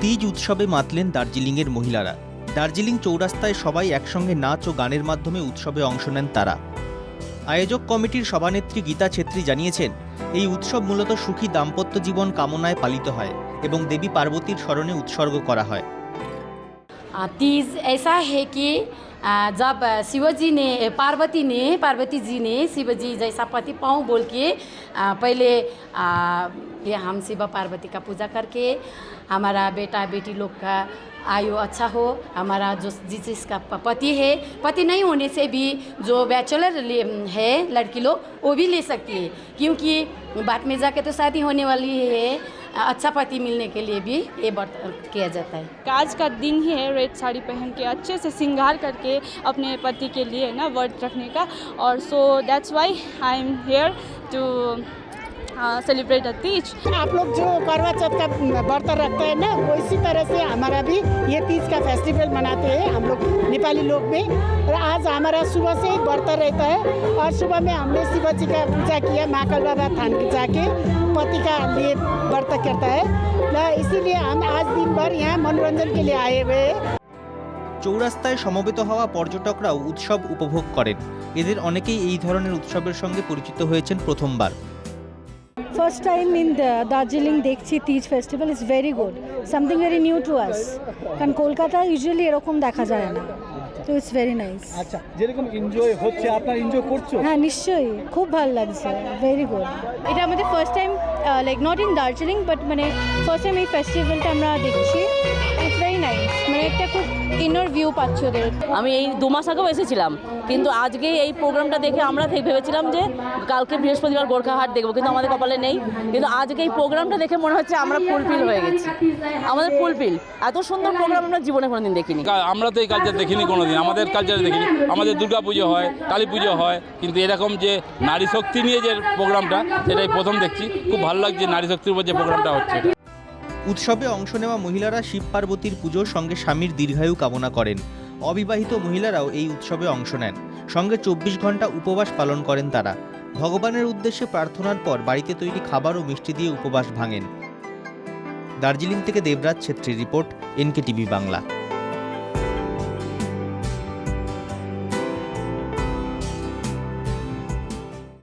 তিজ উৎসবে মাতলেন দার্জিলিংয়ের মহিলারা দার্জিলিং চৌরাস্তায় সবাই একসঙ্গে নাচ ও গানের মাধ্যমে উৎসবে অংশ নেন তারা আয়োজক কমিটির সভানেত্রী গীতা ছেত্রী জানিয়েছেন এই উৎসব মূলত সুখী দাম্পত্য জীবন কামনায় পালিত হয় এবং দেবী পার্বতীর স্মরণে উৎসর্গ করা হয় आ, तीज ऐसा है कि आ, जब शिवजी ने पार्वती ने पार्वती जी ने शिवजी जैसा पति पाऊँ बोल के पहले ये हम शिव पार्वती का पूजा करके, हमारा बेटा बेटी लोग का आयु अच्छा हो, हमारा जो जिस जिसका पति है, पति नहीं होने से भी जो बैचलर है, लड़की लोग, वो भी ले सकती है। क्योंकि बाद में जाके तो शादी होने वाली है। अच्छा पति मिलने के लिए भी ये व्रत किया जाता है। आज का दिन ही है रेड साड़ी पहन के अच्छे से श्रृंगार करके अपने पति के लिए ना व्रत रखने का। और so that's why I am here to celebrate the Teej आप लोग जो करवा चौथ का व्रत रखते हैं ना उसी तरह से हमारा भी ये तीज का फेस्टिवल मनाते हैं हम लोग नेपाली लोग में और आज हमारा सुबह से ही व्रत रहता है और सुबह में हमने शिव जी का पूजा किया महाकाल बाबा थान के जाके पति का लिए व्रत करता है तो इसीलिए हम आज दिन भर यहाँ मनोरंजन के लिए आए हुए हैं চৌরাস্তায় সমবেত হওয়া পর্যটকরাও উৎসব উপভোগ করেন এদের অনেকেই এই ধরনের উৎসবের সঙ্গে পরিচিত হয়েছেন প্রথমবার First টাইম ইন Darjeeling দেখছি Teej festival is very good something very new to us কারণ কলকাতা ইউজুয়ালি এরকম দেখা যায় না। তো ইটস ভেরি নাইস আচ্ছা যেরকম এনজয় হচ্ছে আপনার এনজয় করছ? হ্যাঁ নিশ্চয়ই। খুব ভালো লাগছে ভেরি গুড এটা আমাদের first time like not in Darjeeling but মানে ফার্স্ট টাইম এই ফেস্টিভ্যালটা আমরা দেখছি। ইটস ভেরি নাইস মানে একটা খুব ইনার ভিউ পাচ্ছি ওদের। আমি এই দু মাস আগেও এসেছিলাম কিন্তু আজকে এই প্রোগ্রামটা দেখে আমরা ভেবেছিলাম যে কালকে বৃহস্পতিবার গোর্খাহাট দেখব কিন্তু আমাদের কপালে নেই। কিন্তু আজকে এই প্রোগ্রামটা দেখে মনে হচ্ছে আমরা ফুলফিল হয়ে গেছি। আমাদের ফুলফিল এত সুন্দর প্রোগ্রাম আমরা জীবনে কোনোদিন দেখিনি। আমরা তো এই কালচার দেখিনি কোনোদিন। আমাদের কালচারে দেখিনি, আমাদের দুর্গা পুজো হয়, কালী পুজো হয়, কিন্তু এরকম যে নারী শক্তি নিয়ে যে প্রোগ্রামটা, সেটাই প্রথম দেখছি। খুব ভালো লাগছে নারী শক্তির উপর যে প্রোগ্রামটা হচ্ছে। উৎসবে অংশ নেওয়া মহিলারা শিব পার্বতীর পুজোর সঙ্গে স্বামীর দীর্ঘায়ু কামনা করেন। অবিবাহিত মহিলারাও এই উৎসবে অংশ নেন। সঙ্গে চব্বিশ ঘণ্টা উপবাস পালন করেন তারা। ভগবানের উদ্দেশ্যে প্রার্থনার পর বাড়িতে তৈরি খাবার ও মিষ্টি দিয়ে উপবাস ভাঙেন। দার্জিলিং থেকে Debraj ছেত্রীর report N K TV Bangla.